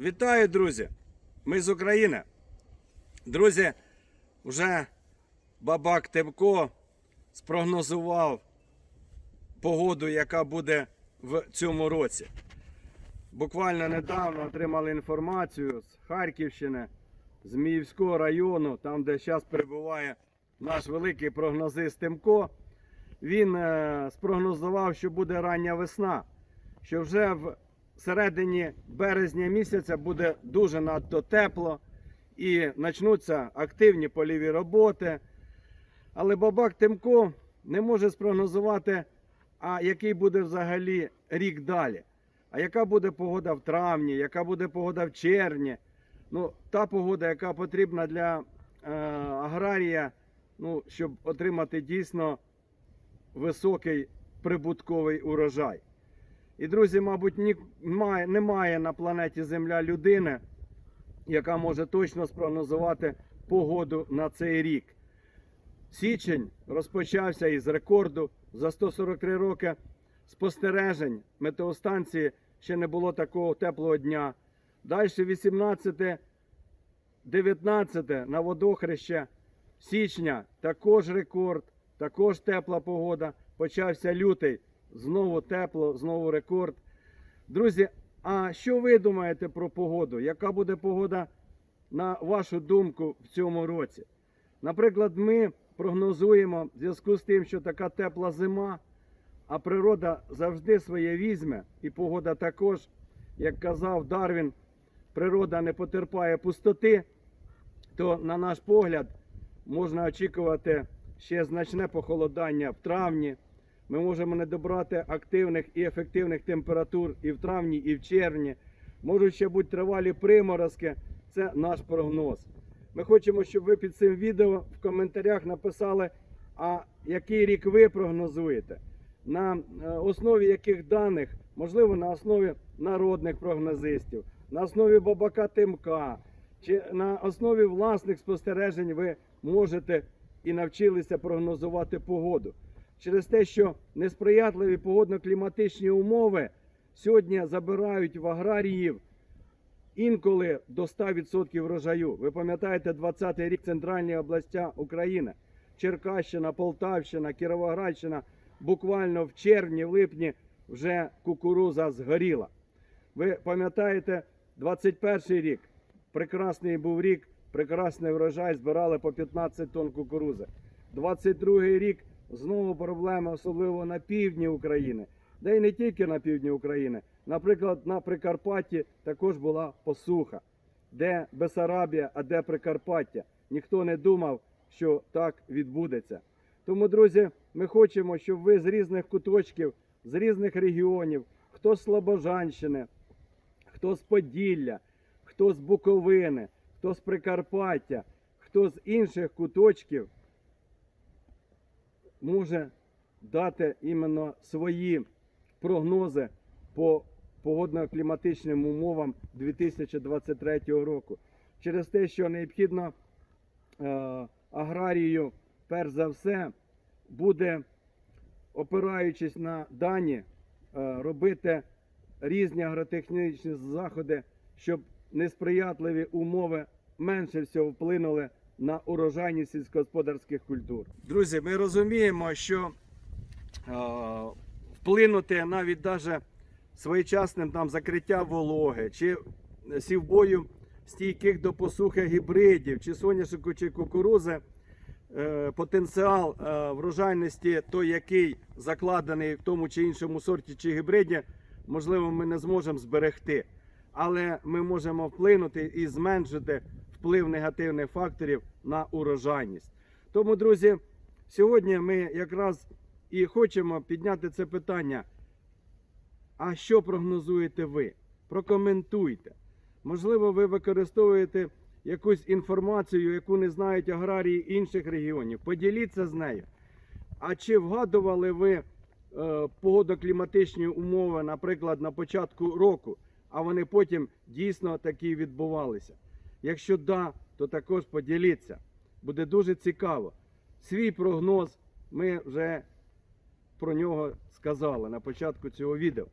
Вітаю, друзі! Ми з України. Друзі, вже бабак Тевко спрогнозував погоду, яка буде в цьому році. Буквально недавно отримали інформацію з Харківщини, з Міївського району, там, де зараз перебуває наш великий прогнозист Тимко. Він е, спрогнозував, що буде рання весна, що вже в середині березня місяця буде дуже надто тепло і почнуться активні польові роботи. Але бабак Тимко не може спрогнозувати, а який буде взагалі рік далі. А яка буде погода в травні, яка буде погода в червні. Ну, та погода, яка потрібна для е, аграрія, ну, щоб отримати дійсно високий прибутковий урожай. І, друзі, мабуть, ні, має- немає на планеті Земля людини, яка може точно спрогнозувати погоду на цей рік. Січень розпочався із рекорду за 143 роки спостережень метеостанції ще не було такого теплого дня. Далі 18, 19 на водохреще січня також рекорд, також тепла погода. Почався лютий, знову тепло, знову рекорд. Друзі, а що ви думаєте про погоду? Яка буде погода, на вашу думку, в цьому році? Наприклад, ми прогнозуємо в зв'язку з тим, що така тепла зима, а природа завжди своє візьме, і погода також, як казав Дарвін, природа не потерпає пустоти, то, на наш погляд, можна очікувати ще значне похолодання в травні. Ми можемо не добрати активних і ефективних температур і в травні, і в червні. Можуть ще бути тривалі приморозки. Це наш прогноз. Ми хочемо, щоб ви під цим відео в коментарях написали, а який рік ви прогнозуєте, на е, основі яких даних, можливо, на основі народних прогнозистів, на основі бабака Тимка, чи на основі власних спостережень ви можете і навчилися прогнозувати погоду. Через те, що несприятливі погодно-кліматичні умови сьогодні забирають в аграріїв інколи до 100% врожаю. Ви пам'ятаєте 20-й рік центральні областя України, Черкащина, Полтавщина, Кіровоградщина. Буквально в червні, в липні вже кукуруза згоріла. Ви пам'ятаєте 21-й рік? Прекрасний був рік, прекрасний врожай, збирали по 15 тонн кукурузи. 22-й рік знову проблеми, особливо на півдні України, да й не тільки на півдні України. Наприклад, на Прикарпатті також була посуха. Де Бесарабія, а де Прикарпаття. Ніхто не думав, що так відбудеться. Тому, друзі, ми хочемо, щоб ви з різних куточків, з різних регіонів, хто з Слобожанщини, хто з Поділля, хто з Буковини, хто з Прикарпаття, хто з інших куточків може дати іменно свої прогнози по погодно-кліматичним умовам 2023 року. Через те, що необхідно е, аграрію, перш за все, буде, опираючись на дані, е, робити різні агротехнічні заходи, щоб несприятливі умови менше всього вплинули на урожайність сільськогосподарських культур. Друзі, ми розуміємо, що е, вплинути навіть даже своєчасним там закриття вологи, чи сівбою стійких до посухи гібридів, чи соняшнику, чи кукурузи, е, потенціал е, врожайності, той, який закладений в тому чи іншому сорті чи гібриді, можливо, ми не зможемо зберегти. Але ми можемо вплинути і зменшити вплив негативних факторів на урожайність. Тому, друзі, сьогодні ми якраз і хочемо підняти це питання. А що прогнозуєте ви? Прокоментуйте. Можливо, ви використовуєте якусь інформацію, яку не знають аграрії інших регіонів. Поділіться з нею. А чи вгадували ви е, погодокліматичні умови, наприклад, на початку року, а вони потім дійсно такі відбувалися? Якщо да, то також поділіться. Буде дуже цікаво. Свій прогноз ми вже про нього сказали на початку цього відео.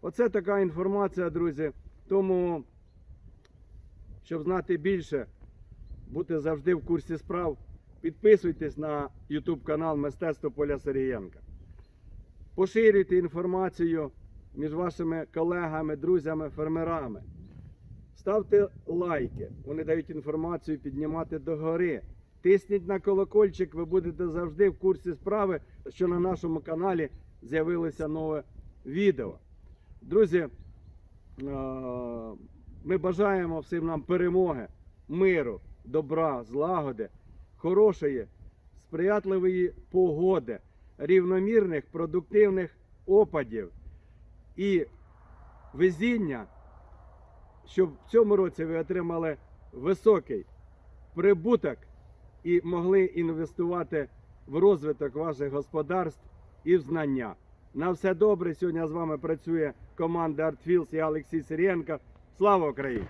Оце така інформація, друзі. Тому Щоб знати більше, бути завжди в курсі справ, підписуйтесь на YouTube канал Мистецтво Поля Сергієнка. Поширюйте інформацію між вашими колегами, друзями, фермерами. Ставте лайки, вони дають інформацію піднімати догори. Тисніть на колокольчик, ви будете завжди в курсі справи, що на нашому каналі з'явилося нове відео. Друзі, ми бажаємо всім нам перемоги, миру, добра, злагоди, хорошої, сприятливої погоди, рівномірних, продуктивних опадів і везіння, щоб в цьому році ви отримали високий прибуток і могли інвестувати в розвиток ваших господарств і в знання. На все добре. Сьогодні з вами працює команда Артфілс і Олексій Сирієнко. Слава Україні!